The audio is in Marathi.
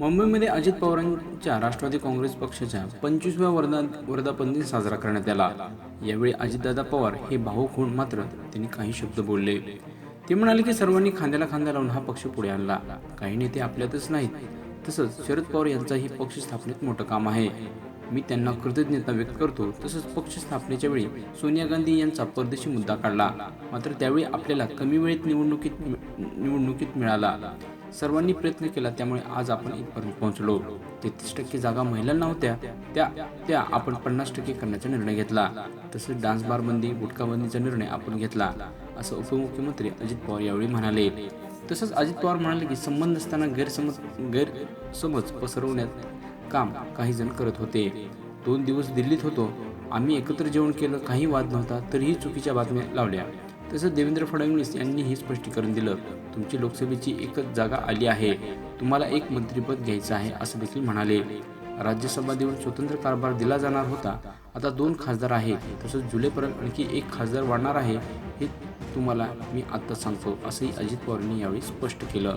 मुंबईमध्ये अजित पवारांच्या राष्ट्रवादी काँग्रेस पक्षाच्या पंचवीसव्या वर्धा वर्धापन दिन साजरा करण्यात आला. यावेळी अजितदादा पवार हे भाऊक होऊन मात्र त्यांनी काही शब्द बोलले. ते म्हणाले की सर्वांनी खांद्याला खांदा लावून हा पक्ष पुढे आणला. काही नेते आपल्यातच नाहीत. तसंच शरद पवार यांचाही पक्ष स्थापनेत मोठं काम आहे. मी त्यांना कृतज्ञता व्यक्त करतो. तसंच पक्ष स्थापनेच्या वेळी सोनिया गांधी यांचा परदेशी मुद्दा काढला. मात्र त्यावेळी आपल्याला कमी वेळेत निवडणुकीत निवडणुकीत मिळाला. सर्वांनी प्रयत्न केला त्यामुळे आज आपण इथपर्यंत पोहोचलो. तेहतीस टक्के जागा महिलांना होत्या. त्या त्या आपण पन्नास टक्के करण्याचा निर्णय घेतला. तसेच डान्स बार बंदी गुटखा बंदीचा निर्णय आपण घेतला असं उपमुख्यमंत्री अजित पवार यावेळी म्हणाले. तसंच अजित पवार म्हणाले की संबंध असताना गैरसमज गैरसमज पसरवण्यात काम काही जण करत होते. दोन दिवस दिल्लीत होतो. आम्ही एकत्र जेवण केलं काही वाद नव्हता तरीही चुकीच्या बातम्या लावल्या. तसंच देवेंद्र फडणवीस यांनी हे स्पष्टीकरण दिलं. तुमची लोकसभेची एकच जागा आली आहे. तुम्हाला एक मंत्रिपद घ्यायचं आहे असं देखील म्हणाले. राज्यसभा देऊन स्वतंत्र कारभार दिला जाणार होता. आता दोन खासदार आहेत. तसंच जुलैपर्यंत आणखी एक खासदार वाढणार आहे हे तुम्हाला मी आत्ता सांगतो असंही अजित पवारांनी यावेळी स्पष्ट केलं.